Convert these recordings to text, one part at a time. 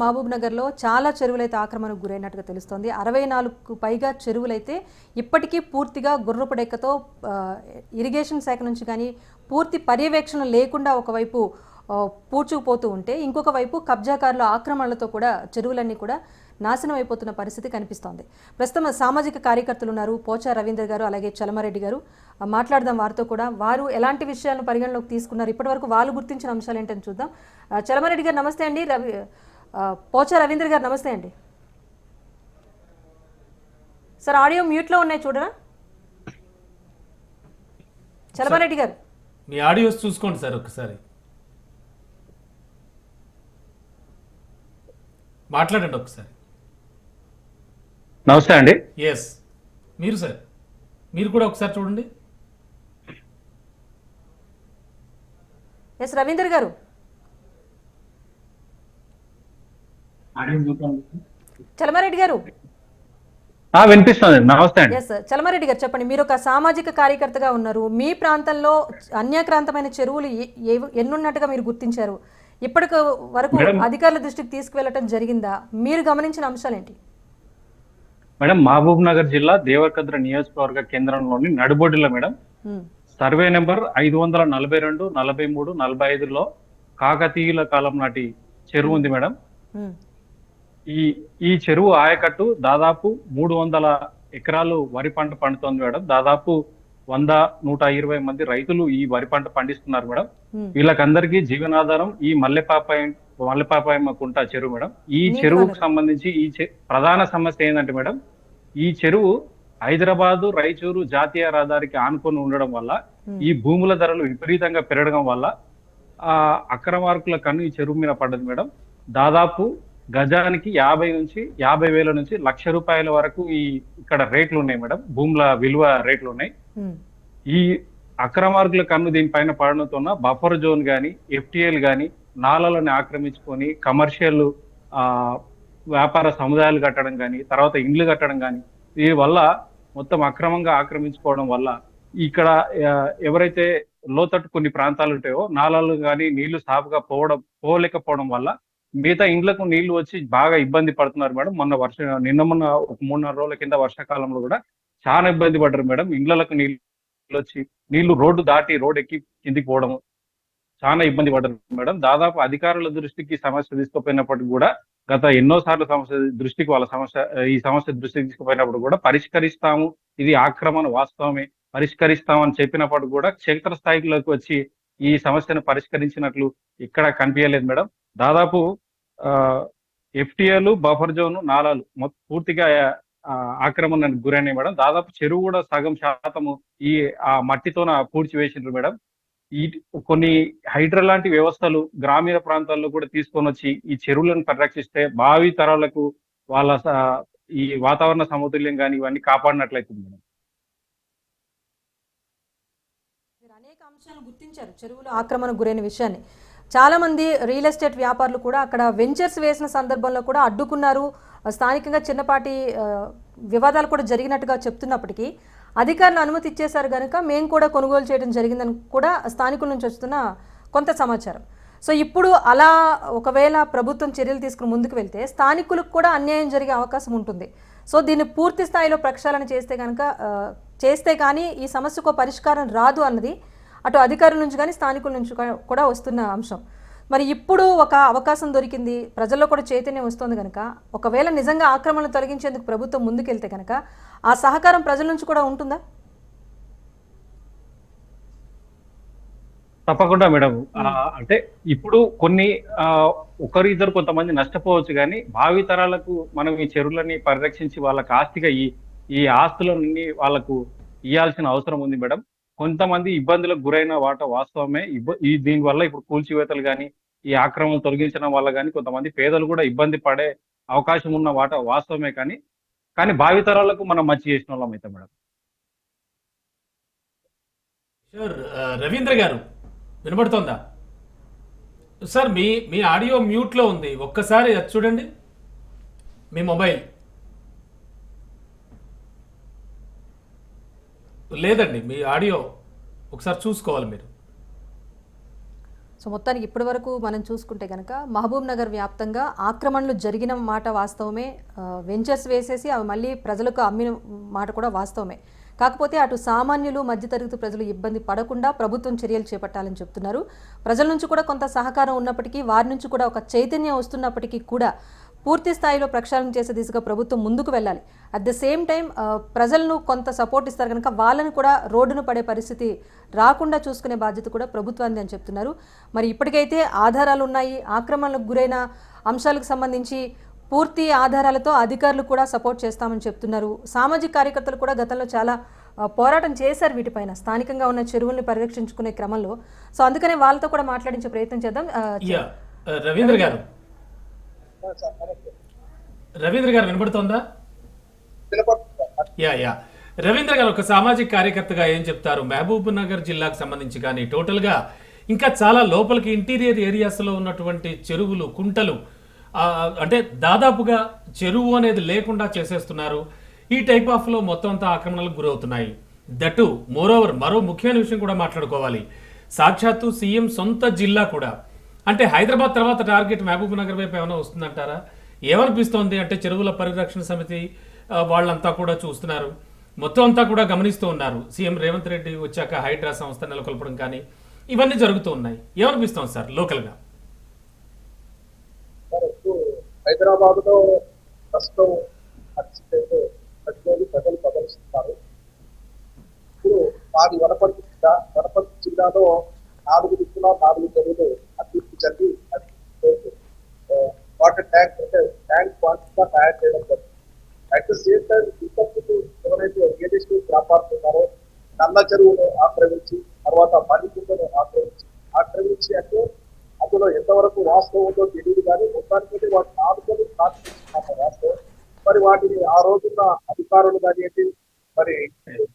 మహబూబ్ నగర్లో చాలా చెరువులైతే ఆక్రమణకు గురైనట్టుగా తెలుస్తోంది. అరవై నాలుగు పైగా చెరువులైతే ఇప్పటికీ పూర్తిగా గుర్రపడెక్కతో ఇరిగేషన్ శాఖ నుంచి కానీ పూర్తి పర్యవేక్షణ లేకుండా ఒకవైపు పూడ్చుకుపోతూ ఉంటే ఇంకొక వైపు కబ్జాకారుల ఆక్రమణలతో కూడా చెరువులన్నీ కూడా నాశనం అయిపోతున్న పరిస్థితి కనిపిస్తోంది. ప్రస్తుతం సామాజిక కార్యకర్తలు ఉన్నారు. పోచా రవీంద్ర గారు అలాగే చలమారెడ్డి గారు. మాట్లాడదాం వారితో కూడా. వారు ఎలాంటి విషయాలను పరిగణలోకి తీసుకున్నారు? ఇప్పటివరకు వాళ్ళు గుర్తించిన అంశాలు ఏంటని చూద్దాం. చలమరెడ్డి చలమారెడ్డి గారు నమస్తే అండి. రవి పోచా రవీంద్ర గారు నమస్తే అండి. సార్ ఆడియో మ్యూట్లో ఉన్నాయి చూడరా? చలమారెడ్డి గారు. మీ ఆడియోస్ చూసుకోండి సార్ ఒకసారి మాట్లాడండి ఒకసారి నమస్తే అండి. ఎస్ మీరు సార్ మీరు కూడా ఒకసారి చూడండి. ఎస్ రవీంద్ర గారు. చలమారెడ్డి గారు. వినిపిస్తుంది. నమస్తే ఎస్ చలమారెడ్డి గారు చెప్పండి. మీరు ఒక సామాజిక కార్యకర్తగా ఉన్నారు. మీ ప్రాంతంలో అన్యాక్రాంతమైన చెరువులు ఎన్నున్నట్టుగా మీరు గుర్తించారు? ఇప్పటికి వరకు అధికారుల దృష్టికి తీసుకువెళ్ళటం జరిగిందా? మీరు గమనించిన అంశాలేంటి? మేడం మహబూబ్ నగర్ జిల్లా దేవరకద్ర నియోజకవర్గ కేంద్రంలోని నడుబొడ్డులో మేడం. ఉమ్, సర్వే నెంబర్ ఐదు వందల నలభై రెండు నలభై మూడు నలభై ఐదులో కాకతీయుల కాలం నాటి చెరువు ఉంది మేడం. ఉమ్, ఈ ఈ చెరువు ఆయకట్టు దాదాపు మూడు వందల ఎకరాలు వరి పంట పండుతోంది మేడం. దాదాపు వంద నూట ఇరవై మంది రైతులు ఈ వరి పంట పండిస్తున్నారు మేడం. వీళ్ళకందరికీ జీవనాధారం ఈ మల్లెపాపాయ మల్లెపాపాయమ్మ కుంట చెరువు మేడం. ఈ చెరువుకు. సంబంధించి ఈ చె- ప్రధాన సమస్య ఏంటంటే మేడం ఈ చెరువు హైదరాబాదు రాయచూరు జాతీయ రహదారికి ఆనుకొని ఉండడం వల్ల. ఈ భూముల ధరలు విపరీతంగా పెరగడం వల్ల ఆ అక్రమార్కుల కన్ను ఈ చెరువు మీద పడ్డది మేడం. దాదాపు గజానికి యాభై నుంచి యాభై వేల నుంచి లక్ష రూపాయల వరకు ఈ ఇక్కడ రేట్లు ఉన్నాయి మేడం. భూముల విలువ రేట్లు ఉన్నాయి. ఈ అక్రమార్కుల కన్ను దీనిపైన పడడంతో బఫర్ జోన్ గాని ఎఫ్టిఎల్ గాని నాలలను ఆక్రమించుకొని కమర్షియల్ ఆ వ్యాపార సముదాయాలు కట్టడం గాని తర్వాత ఇండ్లు కట్టడం గాని దీని వల్ల మొత్తం అక్రమంగా ఆక్రమించుకోవడం వల్ల ఇక్కడ ఎవరైతే లోతట్టు కొన్ని ప్రాంతాలు ఉంటాయో నాలాలు కానీ నీళ్ళు సాఫ్గా పోవడం పోలేకపోవడం వల్ల మిగతా ఇండ్లకు నీళ్ళు వచ్చి బాగా ఇబ్బంది పడుతున్నారు మేడం. మొన్న వర్ష నిన్న మొన్న ఒక మూడున్నర రోజుల కింద వర్షాకాలంలో కూడా చాలా ఇబ్బంది పడ్డారు మేడం. ఇండ్లకు నీళ్ళు వచ్చి నీళ్ళు రోడ్డు దాటి రోడ్డు ఎక్కి కిందికి పోవడం చాలా ఇబ్బంది పడ్డారు మేడం. దాదాపు అధికారుల దృష్టికి సమస్య తీసుకుపోయినప్పటికీ కూడా గత ఎన్నో సార్లు సమస్య దృష్టికి వాళ్ళ సమస్య ఈ సమస్య దృష్టికి తీసుకుపోయినప్పుడు కూడా పరిష్కరిస్తాము ఇది ఆక్రమణ వాస్తవమే పరిష్కరిస్తామని చెప్పినప్పుడు కూడా క్షేత్ర స్థాయిలోకి వచ్చి ఈ సమస్యను పరిష్కరించినట్లు ఇక్కడ కనిపించలేదు మేడం. దాదాపు ఎఫ్టీఏలు బఫర్ జోన్ నాలాలు పూర్తిగా ఆ, ఆక్రమణకు గురైనాయి మేడం. దాదాపు చెరువు కూడా సగం శాతము ఈ ఆ మట్టితోన పూడ్చి వేసిండ్రు మేడం. ఈ కొన్ని హైడ్రా లాంటి వ్యవస్థలు గ్రామీణ ప్రాంతాల్లో కూడా తీసుకొని వచ్చి ఈ చెరువులను పరిరక్షిస్తే భావి తరాలకు వాళ్ళ ఈ వాతావరణ సమతుల్యం కానీ ఇవన్నీ కాపాడినట్లయితుంది మేడం. అనేక అంశాలు గుర్తించారు. చెరువులు ఆక్రమణకు గురైన విషయాన్ని. చాలామంది రియల్ ఎస్టేట్ వ్యాపారులు కూడా అక్కడ వెంచర్స్ వేసిన సందర్భంలో కూడా అడ్డుకున్నారు. స్థానికంగా చిన్నపాటి వివాదాలు కూడా జరిగినట్టుగా చెప్తున్నప్పటికీ అధికారులు అనుమతి ఇచ్చేశారు కనుక మేము కూడా కొనుగోలు చేయడం జరిగిందని కూడా స్థానికుల నుంచి వస్తున్న కొంత సమాచారం. సో ఇప్పుడు అలా ఒకవేళ ప్రభుత్వం చర్యలు తీసుకుని ముందుకు వెళ్తే స్థానికులకు కూడా అన్యాయం జరిగే అవకాశం ఉంటుంది. సో దీన్ని పూర్తి స్థాయిలో ప్రక్షాళన చేస్తే కనుక చేస్తే కానీ ఈ సమస్యకు పరిష్కారం రాదు అన్నది అటు అధికారుల నుంచి కానీ స్థానికుల నుంచి కూడా వస్తున్న అంశం. మరి ఇప్పుడు ఒక అవకాశం దొరికింది. ప్రజల్లో కూడా చైతన్యం వస్తుంది కనుక ఒకవేళ నిజంగా ఆక్రమణలు తొలగించేందుకు ప్రభుత్వం ముందుకెళ్తే కనుక ఆ సహకారం ప్రజల నుంచి కూడా ఉంటుందా? తప్పకుండా మేడం. అంటే ఇప్పుడు కొన్ని ఆ, ఒకరు ఇద్దరు కొంతమంది నష్టపోవచ్చు కానీ భావి తరాలకు మనం ఈ చెరువులని పరిరక్షించి వాళ్ళకి ఆస్తిగా ఈ ఈ ఆస్తులన్నీ వాళ్ళకు ఇవ్వాల్సిన అవసరం ఉంది మేడం. కొంతమంది ఇబ్బందులకు గురైన వాట వాస్తవమే. ఈ దీని వల్ల ఇప్పుడు కూల్చివేతలు కానీ ఈ ఆక్రమణ తొలగించడం వల్ల కానీ కొంతమంది పేదలు కూడా ఇబ్బంది పడే అవకాశం ఉన్న వాట వాస్తవమే కానీ కానీ భావితరాలకు మనం మంచి చేసిన వాళ్ళం అయితే మేడం. షూర్ రవీంద్ర గారు వినబడుతోందా? సార్ మీ మీ ఆడియో మ్యూట్లో ఉంది. ఒక్కసారి అది చూడండి. మీ మొబైల్. లేదండి మీ ఆడియో ఒకసారి చూసుకోవాలి మీరు. సో మొత్తానికి ఇప్పటి వరకు మనం చూసుకుంటే కనుక మహబూబ్ నగర్ వ్యాప్తంగా ఆక్రమణలు జరిగిన మాట వాస్తవమే. వెంచర్స్ వేసేసి అవి మళ్ళీ ప్రజలకు అమ్మిన మాట కూడా వాస్తవమే. కాకపోతే అటు సామాన్యులు మధ్యతరగతి ప్రజలు ఇబ్బంది పడకుండా ప్రభుత్వం చర్యలు చేపట్టాలని చెప్తున్నారు. ప్రజల నుంచి కూడా కొంత సహకారం ఉన్నప్పటికీ వారి నుంచి కూడా ఒక చైతన్యం వస్తున్నప్పటికీ కూడా పూర్తి స్థాయిలో ప్రక్షాళన చేసే దిశగా ప్రభుత్వం ముందుకు వెళ్ళాలి. అట్ ద సేమ్ టైం ప్రజలను కొంత సపోర్ట్ ఇస్తారు కనుక వాళ్ళని కూడా రోడ్డును పడే పరిస్థితి రాకుండా చూసుకునే బాధ్యత కూడా ప్రభుత్వాన్ని అని చెప్తున్నారు. మరి ఇప్పటికైతే ఆధారాలు ఉన్నాయి. ఆక్రమణలకు గురైన అంశాలకు సంబంధించి పూర్తి ఆధారాలతో అధికారులు కూడా సపోర్ట్ చేస్తామని చెప్తున్నారు. సామాజిక కార్యకర్తలు కూడా గతంలో చాలా ఆ, పోరాటం చేశారు వీటిపైన. స్థానికంగా ఉన్న చెరువుల్ని పరిరక్షించుకునే క్రమంలో. సో అందుకనే వాళ్ళతో కూడా మాట్లాడించే ప్రయత్నం చేద్దాం. యా ఆ, రవీంద్ర గారు రవీంద్ర గారు వినబడుతోందా యా యా. రవీంద్ర గారు ఒక సామాజిక కార్యకర్తగా ఏం చెప్తారు? మహబూబ్ నగర్ జిల్లాకు సంబంధించి కానీ టోటల్గా ఇంకా చాలా లోపలికి ఇంటీరియర్ ఏరియాస్లో ఉన్నటువంటి చెరువులు కుంటలు అంటే దాదాపుగా చెరువు అనేది లేకుండా చేసేస్తున్నారు. ఈ టైప్ ఆఫ్లో మొత్తం అంతా ఆక్రమణలకు గురవుతున్నాయి. దటు మోరోవర్ మరో ముఖ్యమైన విషయం కూడా మాట్లాడుకోవాలి. సాక్షాత్తు సీఎం సొంత జిల్లా కూడా. అంటే హైదరాబాద్ తర్వాత టార్గెట్ మహబూబ్ నగర్ వైపు ఏమైనా వస్తుందంటారా? ఏమనిపిస్తోంది అంటే చెరువుల పరిరక్షణ సమితి వాళ్ళంతా కూడా చూస్తున్నారు. మొత్తం అంతా కూడా గమనిస్తూ ఉన్నారు. సీఎం రేవంత్ రెడ్డి వచ్చాక హైడ్రా సంస్థ నెలకొల్పడం కానీ ఇవన్నీ జరుగుతూ ఉన్నాయి. ఏమనిపిస్తోంది సార్ లోకల్గా? మనకు హైదరాబాద్లో ప్రస్తుతం ప్రజలు ప్రదర్శిస్తారు ఇప్పుడు మాది వనపర్తి జిల్లా వనపర్తి జిల్లాలో నాలుగు దిక్కుల నాలుగు చెరువులు అది వాటర్ ట్యాంక్ అంటే ట్యాంక్ క్వాంటిటీగా తయారు చేయడం జరిగింది. అట్ ద సేమ్ టైం ఇంతకుముందు ఎవరైతే రియల్ ఎస్టేట్ వ్యాపారులు ఉన్నారో నల్ల చెరువును ఆక్రమించి తర్వాత మణికుంటను ఆక్రమించి. ఆక్రమించి అంటే అందులో ఎంతవరకు వాస్తవం ఉందో తెలియదు కానీ మొత్తానికి వాటిని ఆడుకొని ప్రార్థిస్తున్నాము వాస్తవం. మరి వాటిని ఆ రోజున్న అధికారులు కానివ్వండి మరి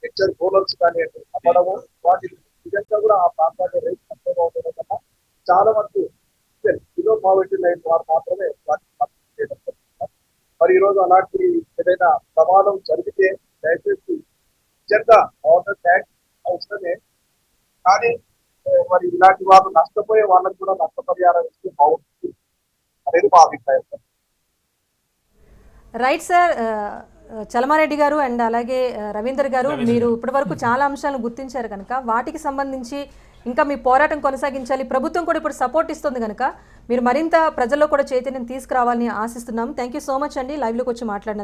లెక్చర్ ఓనర్స్ కానివ్వండి అమ్మడము వాటిని నిజంగా కూడా ఆ ప్రాంతాన్ని రైతు తక్కువగా ఉండడం వల్ల చాలా వరకు కిలో పావర్టీ లైన్ వారు మాత్రమే వాటిని పంపిణీ చేయడం జరుగుతుంది. మరి ఈ రోజు అలాంటి ఏదైనా ప్రమాదం జరిగితే దయచేసి నిజంగా వాటర్ ట్యాంక్ అవసరమే. కానీ మరి ఇలాంటి వాళ్ళు నష్టపోయే వాళ్ళకి కూడా నష్టపరిహారం ఇస్తే బాగుంటుంది అనేది మా అభిప్రాయం. సార్. రైట్ సార్ చలమారెడ్డి గారు అండ్ అలాగే రవీందర్ గారు మీరు ఇప్పటివరకు చాలా అంశాలను గుర్తించారు కనుక వాటికి సంబంధించి ఇంకా మీ పోరాటం కొనసాగించాలి. ప్రభుత్వం కూడా ఇప్పుడు సపోర్ట్ ఇస్తుంది కనుక మీరు మరింత ప్రజల్లో కూడా చైతన్యం తీసుకురావాలని ఆశిస్తున్నాం. థ్యాంక్ యూ సో మచ్ అండి. లైవ్లోకి వచ్చి మాట్లాడినందుకు.